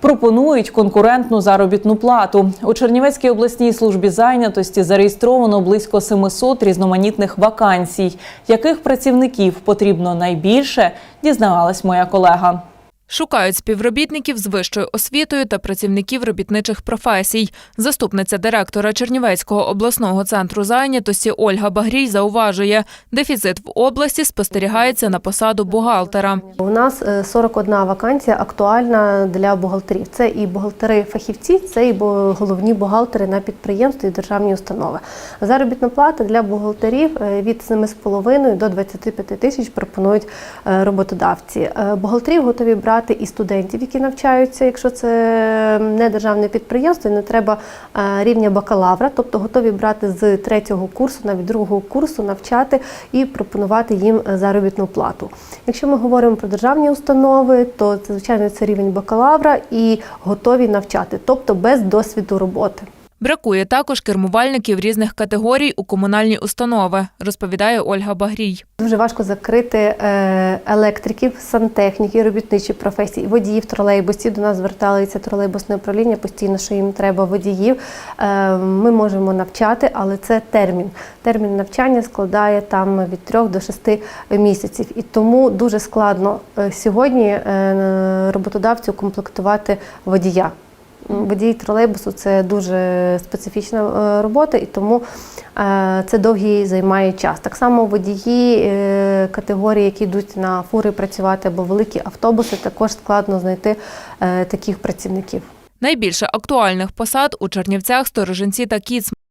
пропонують конкурентну заробітну плату. У Чернівецькій обласній службі зайнятості зареєстровано близько 700 різноманітних вакансій. Яких працівників потрібно найбільше, дізнавалась моя колега. Шукають співробітників з вищою освітою та працівників робітничих професій. Заступниця директора Чернівецького обласного центру зайнятості Ольга Багрій зауважує, дефіцит в області спостерігається на посаду бухгалтера. У нас е, 41 вакансія актуальна для бухгалтерів. Це і бухгалтери-фахівці, це і головні бухгалтери на підприємстві і державні установи. Заробітна плата для бухгалтерів е, від 7,5 до 25 тисяч пропонують е, роботодавці. Е, Бухгалтерів готові брати і студентів, які навчаються, якщо це не державне підприємство, і не треба е, рівня бакалавра, тобто готові брати з третього курсу, навіть другого курсу, навчати і пропонувати їм е, заробітну плату. Якщо ми говоримо про державні установи, то це, звичайно це рівень бакалавра і готові навчати, тобто без досвіду роботи. Бракує також кермувальників різних категорій у комунальні установи, розповідає Ольга Багрій. Дуже важко закрити е, електриків, сантехніків, робітничі професії, водіїв тролейбусів. До нас зверталися тролейбусне управління постійно, що їм треба водіїв. Е, Ми можемо навчати, але це термін. Термін навчання складає там від 3 до 6 місяців. І тому дуже складно е, сьогодні роботодавцю комплектувати водія. Водій тролейбусу це дуже специфічна е, робота, і тому е, це довгий займає час. Так само водії е, категорії, які йдуть на фури працювати або великі автобуси, також складно знайти таких працівників. Найбільше актуальних посад у Чернівцях, стороженці та Кіц.